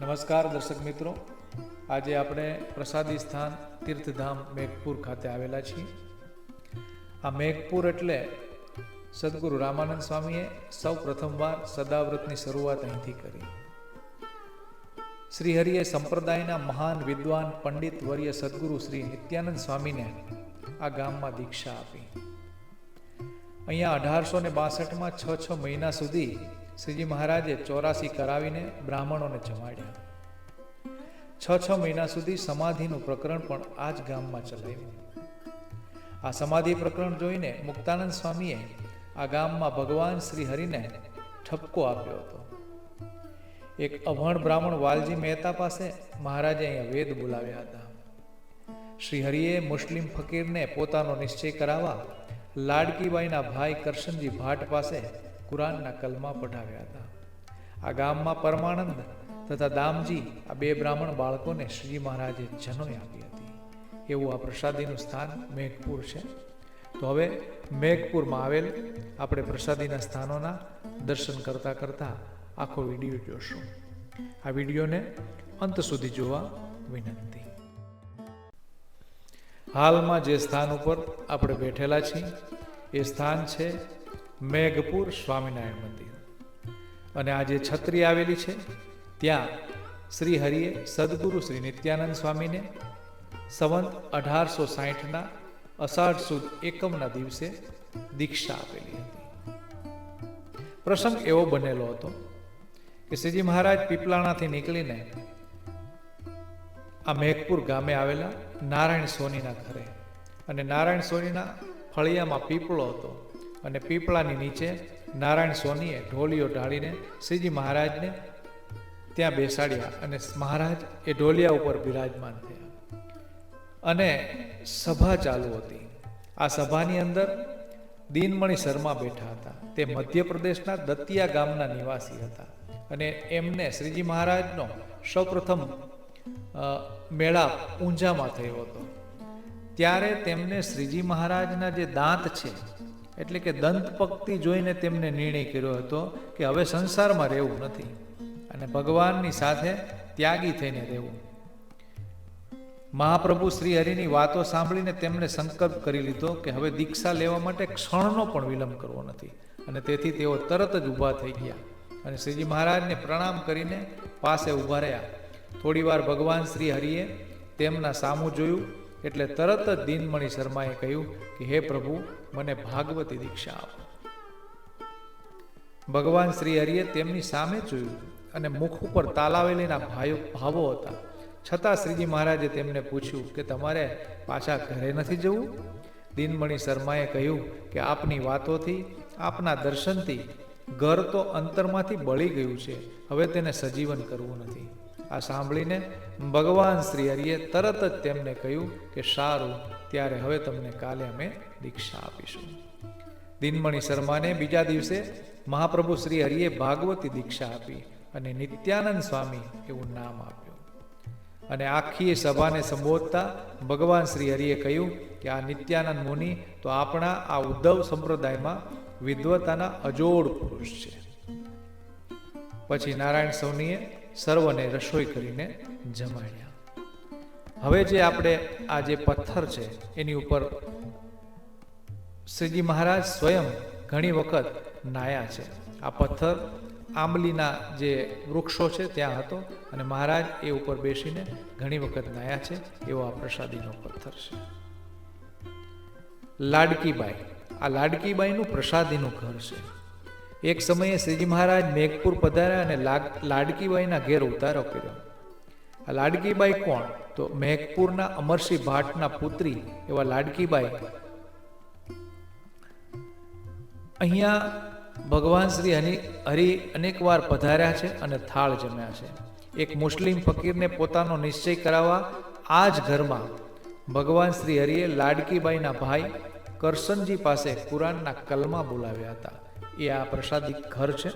નમસ્કાર દર્શક મિત્રો. આજે આપણે પ્રસાદી સ્થાન તીર્થધામ મેઘપુર ખાતે આવેલા છીએ. આ મેઘપુર એટલે સદગુરુ રામાનંદ સ્વામીએ સૌ પ્રથમવાર સદાવ્રતની શરૂઆત અહીંથી કરી. શ્રીહરિએ સંપ્રદાયના મહાન વિદ્વાન પંડિત વર્ય સદગુરુ શ્રી નિત્યાનંદ સ્વામીને આ ગામમાં દીક્ષા આપી. અહીંયા અઢારસો ને બાસઠમાં છ છ મહિના સુધી શ્રીજી મહારાજે ચોરાસી કરાવીને બ્રાહ્મણોને જમાડ્યા. છ છ મહિના સુધી સમાધિનું પ્રકરણ પણ આ જ ગામમાં ચલાવ્યું. આ સમાધિ પ્રકરણ જોઈને મુક્તાનંદ સ્વામીએ આ ગામમાં ભગવાન શ્રી હરિને ઠપકો આપ્યો હતો. એક અભણ બ્રાહ્મણ વાલજી મહેતા પાસે મહારાજે અહીંયા વેદ બોલાવ્યા હતા. શ્રી હરિએ મુસ્લિમ ફકીરને પોતાનો નિશ્ચય કરાવવા લાડકીબાઈના ભાઈ કરશનજી ભાટ પાસે કુરાનના કલમા પઢાવ્યા હતા. આ ગામમાં પરમાનંદ તથા દામજી આ બે બ્રાહ્મણ બાળકોને શ્રી મહારાજે જનોય આપી હતી. એવું આ પ્રસાદીનું સ્થાન મેઘપુર છે. તો હવે મેઘપુરમાં આવેલ આપણે પ્રસાદીના સ્થાનોના દર્શન કરતા કરતા આખો વીડિયો જોશું. આ વિડીયોને અંત સુધી જોવા વિનંતી. હાલમાં જે સ્થાન ઉપર આપણે બેઠેલા છીએ, એ સ્થાન છે મેઘપુર સ્વામિનારાયણ મંદિર. અને આ જે છત્રી આવેલી છે, ત્યાં શ્રી હરિએ સદગુરુ શ્રી નિત્યાનંદ સ્વામીને સંવંત અઢારસો સાહીઠના અષાઢ સુદ એકમના દિવસે દીક્ષા આપેલી હતી. પ્રસંગ એવો બનેલો હતો કે શ્રીજી મહારાજ પીપલાણાથી નીકળીને આ મેઘપુર ગામે આવેલા નારાયણ સોનીના ઘરે. અને નારાયણ સોનીના ફળિયામાં પીપળો હતો. અને પીપળાની નીચે નારાયણ સોનીએ ઢોલીઓ ઢાળીને શ્રીજી મહારાજને ત્યાં બેસાડ્યા અને મહારાજ એ ઢોલિયા ઉપર બિરાજમાન થયા. અને સભા ચાલુ હતી. આ સભાની અંદર દીનમણી શર્મા બેઠા હતા. તે મધ્યપ્રદેશના દતિયા ગામના નિવાસી હતા. અને એમને શ્રીજી મહારાજનો સૌપ્રથમ મેળાપ ઊંઝામાં થયો હતો. ત્યારે તેમને શ્રીજી મહારાજના જે દાંત છે એટલે કે દંત પક્તિ જોઈને તેમને નિર્ણય કર્યો હતો કે હવે સંસારમાં રહેવું નથી અને ભગવાનની સાથે ત્યાગી થઈને રહેવું. મહાપ્રભુ શ્રી હરિની વાતો સાંભળીને તેમણે સંકલ્પ કરી લીધો કે હવે દીક્ષા લેવા માટે ક્ષણનો પણ વિલંબ કરવો નથી અને તેથી તેઓ તરત જ ઊભા થઈ ગયા અને શ્રીજી મહારાજને પ્રણામ કરીને પાસે ઊભા રહ્યા. થોડી વાર ભગવાન શ્રી હરિએ તેમના સામું જોયું એટલે તરત જ દીનમણી શર્માએ કહ્યું કે, હે પ્રભુ, મને ભાગવતી દીક્ષા આપો. ભગવાન શ્રી હરિએ તેમની સામે જોયું અને મુખ ઉપર તાલાવેલીના ભાઈઓ ભાવો હતા. છતાં શ્રીજી મહારાજે તેમને પૂછ્યું કે, તમારે પાછા ઘરે નથી જવું? દીનમણી શર્માએ કહ્યું કે, આપની વાતોથી, આપના દર્શનથી ઘર તો અંતરમાંથી બળી ગયું છે. હવે તેને સજીવન કરવું નથી. આ સાંભળીને ભગવાન શ્રી હરિએ તરત જ તેમને કહ્યું કે સારું, ત્યારે હવે તમને કાલે અમે દીક્ષા આપીશું. દિનમણી શર્માને બીજા દિવસે મહાપ્રભુ શ્રી હરિએ ભાગવતી દીક્ષા આપી અને નિત્યાનંદ સ્વામી એવું નામ આપ્યું. અને આખી સભાને સંબોધતા ભગવાન શ્રી હરિએ કહ્યું કે આ નિત્યાનંદ મુનિ તો આપણા આ ઉદ્ધવ સંપ્રદાયમાં વિદ્વતાના અજોડ પુરુષ છે. પછી નારાયણ સૌનીએ સર્વને રસોઈ કરીને જમાડ્યા. હવે જે આપણે આ જે પથ્થર છે, એની ઉપર શ્રીજી મહારાજ સ્વયં ઘણી વખત નાયા છે. આ પથ્થર આંબલીના જે વૃક્ષો છે, ત્યાં હતો અને મહારાજ એ ઉપર બેસીને ઘણી વખત નાયા છે, એવો આ પ્રસાદીનો પથ્થર છે. લાડકીબાઈ. આ લાડકીબાઈનું પ્રસાદીનું ઘર છે. એક સમયે શ્રીજી મહારાજ મેઘપુર પધાર્યા અને લાડકીબાઈના ઘેર ઉતારો કર્યો. આ લાડકીબાઈ કોણ? તો મેઘપુરના અમરસિંહ ભાટના પુત્રી એવા લાડકીબાઈ. અહીંયા ભગવાન શ્રી હરિ હરિ અનેકવાર પધાર્યા છે અને થાળ જમ્યા છે. એક મુસ્લિમ ફકીરને પોતાનો નિશ્ચય કરાવવા આ જ ઘરમાં ભગવાન શ્રી હરિએ લાડકીબાઈના ભાઈ કરશનજી પાસે કુરાનના કલમા બોલાવ્યા હતા. એ આ પ્રસાદી ઘર છે.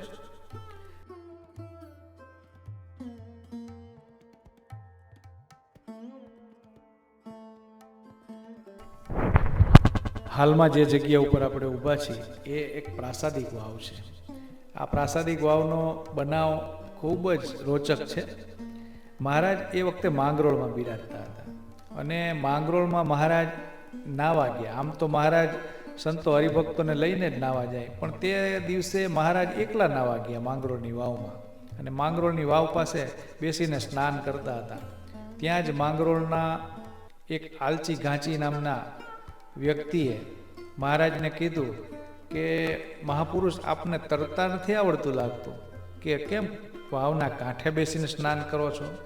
હાલમાં જે જગ્યા ઉપર આપણે ઊભા છીએ, એ એક પ્રાસાદિક વાવ છે. આ પ્રાસાદિક વાવનો બનાવ ખૂબ જ રોચક છે. મહારાજ એ વખતે માંગરોળમાં બિરાજતા હતા. અને માંગરોળમાં મહારાજ ના વાગ્યા. આમ તો મહારાજ સંતો હરિભક્તોને લઈને જ નાવા જાય. પણ તે દિવસે મહારાજ એકલા નાવા ગયા માંગરોળની વાવમાં. અને માંગરોળની વાવ પાસે બેસીને સ્નાન કરતા હતા. ત્યાં જ માંગરોળના એક આલચી ઘાંચી નામના વ્યક્તિએ મહારાજને કીધું કે, મહાપુરુષ, આપને તરતા નથી આવડતું લાગતું કે કેમ વાવના કાંઠે બેસીને સ્નાન કરો છો?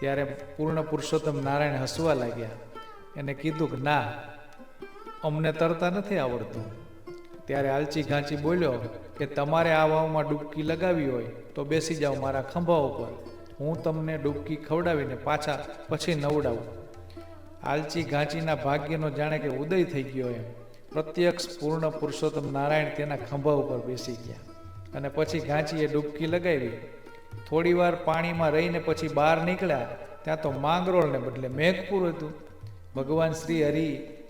ત્યારે પૂર્ણ પુરુષોત્તમ નારાયણ હસવા લાગ્યા. એને કીધું કે, ના અમને તરતા નથી આવડતું. ત્યારે આલચી ઘાંચી બોલ્યો કે તમારે આ વાવમાં ડૂબકી લગાવી હોય તો બેસી જાઓ મારા ખંભા ઉપર. હું તમને ડૂબકી ખવડાવીને પાછા પછી નવડાવું. આલચી ઘાંચીના ભાગ્યનો જાણે કે ઉદય થઈ ગયો એમ. પ્રત્યક્ષ પૂર્ણ પુરુષોત્તમ નારાયણ તેના ખંભા ઉપર બેસી ગયા. અને પછી ઘાંચીએ ડૂબકી લગાવી. થોડીવાર પાણીમાં રહીને પછી બહાર નીકળ્યા. ત્યાં તો માંગરોળને બદલે મેઘપુર હતું. ભગવાન શ્રી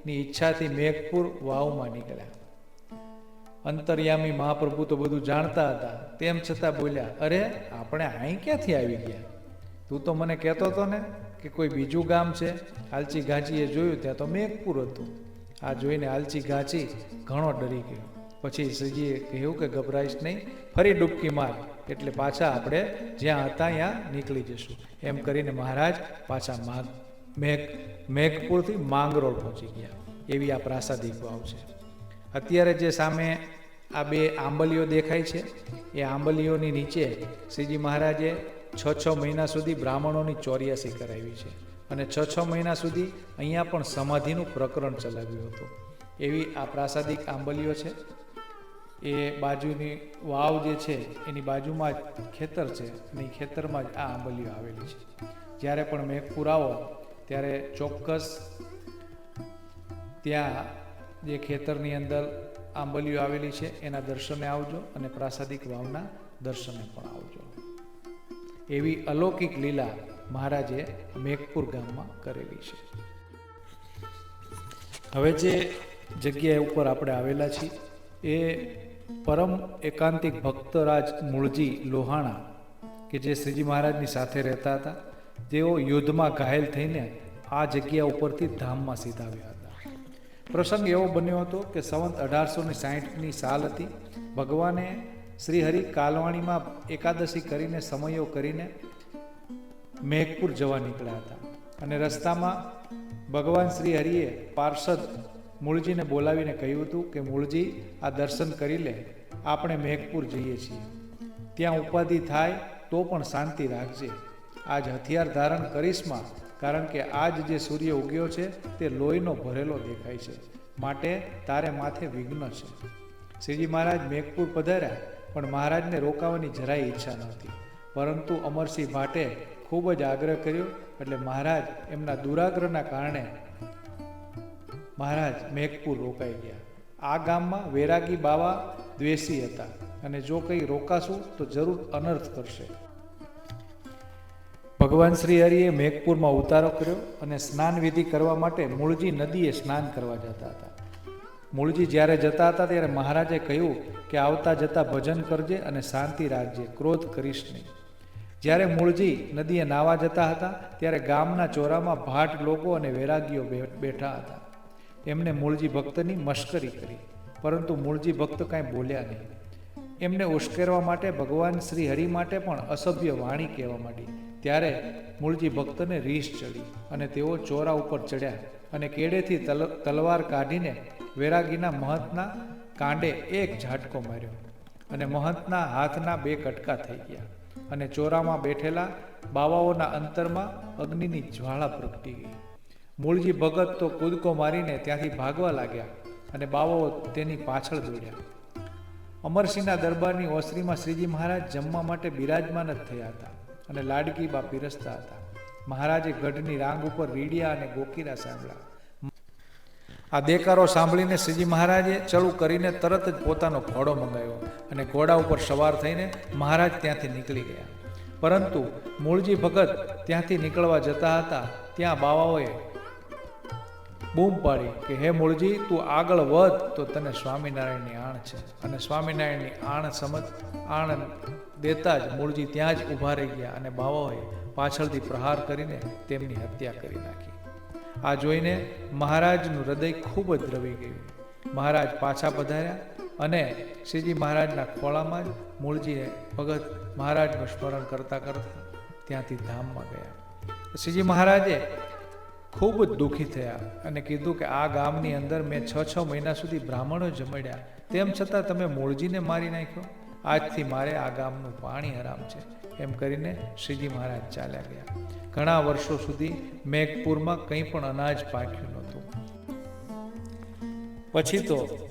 હરિની ઈચ્છાથી મેઘપુર વાવમાં નીકળ્યા. અંતર્યામી મહાપ્રભુ તો બધું જાણતા હતા. તેમ છતાં બોલ્યા, અરે, આપણે અહીં ક્યાંથી આવી ગયા? તું તો મને કહેતો હતો ને કે કોઈ બીજું ગામ છે. આલચી ઘાંચીએ જોયું, ત્યાં તો મેઘપુર હતું. આ જોઈને આલચી ઘાંચી ઘણો ડરી ગયો. પછી શ્રીજીએ કહ્યું કે ગભરાઈશ નહીં, ફરી ડૂબકી માર, એટલે પાછા આપણે જ્યાં હતા ત્યાં નીકળી જશું. એમ કરીને મહારાજ પાછા માગ મેઘ, મેઘપુરથી માંગરોળ પહોંચી ગયા. એવી આ પ્રાસાદિક વાવ છે અત્યારે જે સામે આ બે આંબલીઓ દેખાય છે, એ આંબલીઓની નીચે શ્રીજી મહારાજે છ છ મહિના સુધી બ્રાહ્મણોની ચોર્યાસી કરાવી છે અને છ છ મહિના સુધી અહીંયા પણ સમાધિનું પ્રકરણ ચલાવ્યું હતું. એવી આ પ્રાસાદિક આંબલીઓ છે. એ બાજુની વાવ જે છે, એની બાજુમાં જ ખેતર છે અને એ ખેતરમાં જ આ આંબલીઓ આવેલી છે. જ્યારે પણ મેઘપુર આવો ત્યારે ચોક્કસ ત્યાં જે ખેતરની અંદર આંબલીઓ આવેલી છે, એના દર્શને આવજો અને પ્રાસાદિક વાવના દર્શને પણ આવજો. એવી અલૌકિક લીલા મહારાજે મેઘપુર ગામમાં કરેલી છે. હવે જે જગ્યા ઉપર આપણે આવેલા છીએ, એ પરમ એકાંતિક ભક્તરાજ મૂળજી લોહાણા, કે જે શ્રીજી મહારાજની સાથે રહેતા હતા તેઓ યુદ્ધમાં ઘાયલ થઈને આ જગ્યા ઉપરથી ધામમાં સીધાવ્યા હતા. પ્રસંગ એવો બન્યો હતો કે સંવંત અઢારસો ને સાહીઠની સાલ હતી. ભગવાને શ્રી હરિ કાલવાણીમાં એકાદશી કરીને સમયો કરીને મેઘપુર જવા નીકળ્યા હતા અને રસ્તામાં ભગવાન શ્રી હરિએ પાર્ષદ મૂળજીને બોલાવીને કહ્યું હતું કે, મૂળજી, આ દર્શન કરી લે, આપણે મેઘપુર જઈએ છીએ. ત્યાં ઉપાધિ થાય તો પણ શાંતિ રાખજે. આજ હથિયાર ધારણ કરીશમાં, કારણ કે આજ જે સૂર્ય ઉગ્યો છે, તે લોહીનો ભરેલો દેખાય છે. માટે તારે માથે વિઘ્ન છે. શ્રીજી મહારાજ મેઘપુર પધાર્યા, પણ મહારાજને રોકાવાની જરાય ઈચ્છા નહોતી. પરંતુ અમરસિંહ ભાટે ખૂબ જ આગ્રહ કર્યો, એટલે મહારાજ એમના દુરાગ્રહના કારણે મહારાજ મેઘપુર રોકાઈ ગયા. આ ગામમાં વૈરાગી બાવા દ્વેષી હતા, અને જો કંઈ રોકાશું તો જરૂર અનર્થ કરશે. ભગવાન શ્રી હરિએ મેઘપુરમાં ઉતારો કર્યો અને સ્નાન વિધિ કરવા માટે મૂળજી નદીએ સ્નાન કરવા જતા હતા. મૂળજી જ્યારે જતા હતા ત્યારે મહારાજે કહ્યું કે આવતા જતા ભજન કરજે અને શાંતિ રાખજે, ક્રોધ કરીશ નહીં. જ્યારે મૂળજી નદીએ નાવા જતા હતા ત્યારે ગામના ચોરામાં ભાટ લોકો અને વૈરાગીઓ બેઠા હતા. એમને મૂળજી ભક્તની મશ્કરી કરી, પરંતુ મૂળજી ભક્ત કાંઈ બોલ્યા નહીં. એમને ઉશ્કેરવા માટે ભગવાન શ્રી હરિ માટે પણ અસભ્ય વાણી કહેવા માંડી. ત્યારે મૂળજી ભક્તને રીસ ચડી અને તેઓ ચોરા ઉપર ચડ્યા અને કેડેથી તલ, તલવાર કાઢીને વેરાગીના મહંતના કાંડે એક ઝાટકો માર્યો અને મહંતના હાથના બે કટકા થઈ ગયા અને ચોરામાં બેઠેલા બાવાઓના અંતરમાં અગ્નિની જ્વાળા પ્રગટી ગઈ. મૂળજી ભગત તો કૂદકો મારીને ત્યાંથી ભાગવા લાગ્યા અને બાવાઓ તેની પાછળ દોડ્યા. અમરસિંહના દરબારની ઓસરીમાં શ્રીજી મહારાજ જમવા માટે બિરાજમાન જ થયા હતા. અને લાડકી બા પીરસતા હતા. મહારાજે ગઢની રાંગ ઉપર રીડિયા અને ગોકીરા સાંભળ્યા. આ દેકારો સાંભળીને શ્રીજી મહારાજે ચડું કરીને તરત જ પોતાનો ઘોડો મંગાવ્યો અને ઘોડા ઉપર સવાર થઈને મહારાજ ત્યાંથી નીકળી ગયા. પરંતુ મૂળજી ભગત ત્યાંથી નીકળવા જતા હતા, ત્યાં બાવાઓએ બૂમ પાડી કે, હે મૂળજી, તું આગળ વધ તો તને સ્વામિનારાયણની આણ છે. અને સ્વામિનારાયણની આણ સમજ, આણ દેતા જ મૂળજી ત્યાં જ ઊભા રહી ગયા અને બાવાઓએ પાછળથી પ્રહાર કરીને તેમની હત્યા કરી નાખી. આ જોઈને મહારાજનું હૃદય ખૂબ જ દ્રવી ગયું. મહારાજ પાછા પધાર્યા અને શ્રીજી મહારાજના ખોળામાં જ મૂળજીએ ભગત મહારાજનું સ્મરણ કરતા કરતા ત્યાંથી ધામમાં ગયા. શ્રીજી મહારાજે ખૂબ જ દુઃખી થયા અને કીધું કે આ ગામની અંદર મેં છ છ મહિના સુધી બ્રાહ્મણો જમડ્યા. તેમ છતાં તમે મૂળજીને મારી નાખ્યો? આજથી મારે આ ગામનું પાણી હરામ છે. એમ કરીને શ્રીજી મહારાજ ચાલ્યા ગયા. ઘણા વર્ષો સુધી મેઘપુરમાં કંઈ પણ અનાજ પાક્યું નહોતું. પછી તો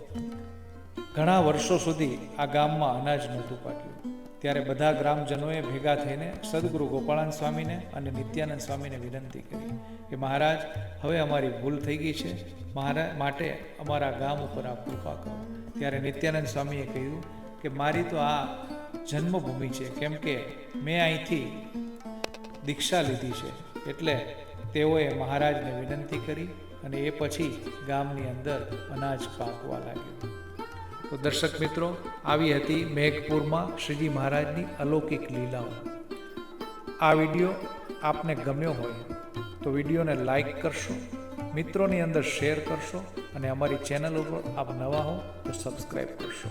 ઘણા વર્ષો સુધી આ ગામમાં અનાજ નહોતું પાક્યું. ત્યારે બધા ગ્રામજનોએ ભેગા થઈને સદગુરુ ગોપાળાન સ્વામીને અને નિત્યાનંદ સ્વામીને વિનંતી કરી કે, મહારાજ, હવે અમારી ભૂલ થઈ ગઈ છે. મહારાજ માટે અમારા ગામ ઉપર આપ કૃપા કરો. ત્યારે નિત્યાનંદ સ્વામીએ કહ્યું કે મારી તો આ જન્મભૂમિ છે. કેમ કે મેં અહીંથી દીક્ષા લીધી છે. એટલે તેઓએ મહારાજને વિનંતી કરી અને એ પછી ગામની અંદર અનાજ પાકવા લાગ્યું. તો દર્શક મિત્રો, આવી હતી મેઘપુરમાં શ્રીજી મહારાજની અલૌકિક લીલાઓ. આ વીડિયો આપને ગમ્યો હોય તો વિડીયોને લાઈક કરશો, મિત્રોની અંદર શેર કરશો અને અમારી ચેનલ ઉપર આપ નવા હો તો સબસ્ક્રાઈબ કરશો.